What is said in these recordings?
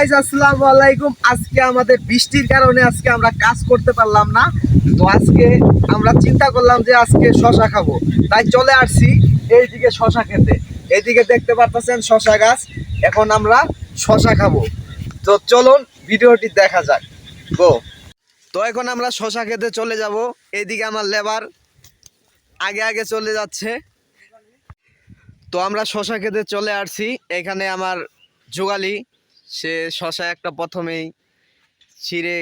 Guys আসসালামু আলাইকুম। আজকে আমাদের বৃষ্টির কারণে আজকে আমরা কাজ করতে পারলাম না। তো আজকে আমরা চিন্তা করলাম যে আজকে শশা খাব। তাই চলে আসছি এইদিকে শশা খেতে। এইদিকে দেখতে পারতেছেন শশা গাছ। এখন আমরা শশা খাব। তো চলুন ভিডিওটি দেখা যাক। গো তো এখন আমরা শশা খেতে চলে যাব। এইদিকে আমার লেবার আগে আগে চলে যাচ্ছে। তো আমরা শশা খেতে চলে আসছি। এখানে আমার জোগালি সে শশা একটা প্রথমেই ছিঁড়ে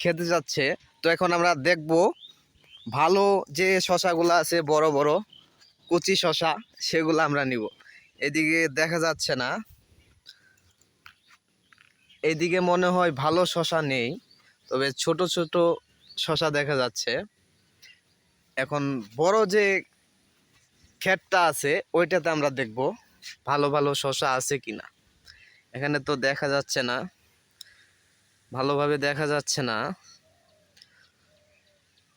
খেতে যাচ্ছে। তো এখন আমরা দেখব ভালো যে শশাগুলো আছে, বড় বড় কচি শশা, সেগুলো আমরা নিব। এদিকে দেখা যাচ্ছে না। এদিকে মনে হয় ভালো শশা নেই, তবে ছোট ছোট শশা দেখা যাচ্ছে। এখন বড় যে ক্ষেতটা আছে, ওইটাতে আমরা দেখব ভালো ভালো শশা আছে কিনা। এখানে তো দেখা যাচ্ছে না। ভালোভাবে দেখা যাচ্ছে না।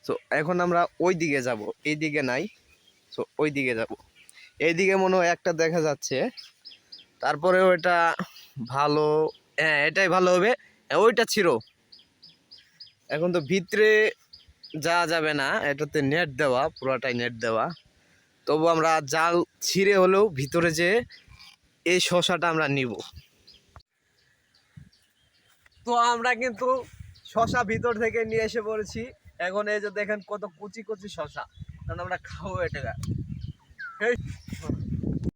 তো এখন আমরা ওই দিকে যাব। এই দিকে নাই। তো ওই দিকে যাব। এইদিকে মনে হয় একটা দেখা যাচ্ছে। তারপরে ওইটা ভালো হ্যাঁ এটাই ভালো হবে। হ্যাঁ, ওইটা ছিল। এখন তো ভিতরে যাওয়া যাবে না। এটাতে নেট দেওয়া পুরোটাই নেট দেওয়া। তবু আমরা জাল ছিঁড়ে হলেও ভিতরে যে এই শশাটা আমরা নিব। তো আমরা কিন্তু শশা ভিতর থেকে নিয়ে এসে পড়েছি। এখন এই যে দেখেন কত কুচি কুচি শশা। কারণ আমরা খাব এটা।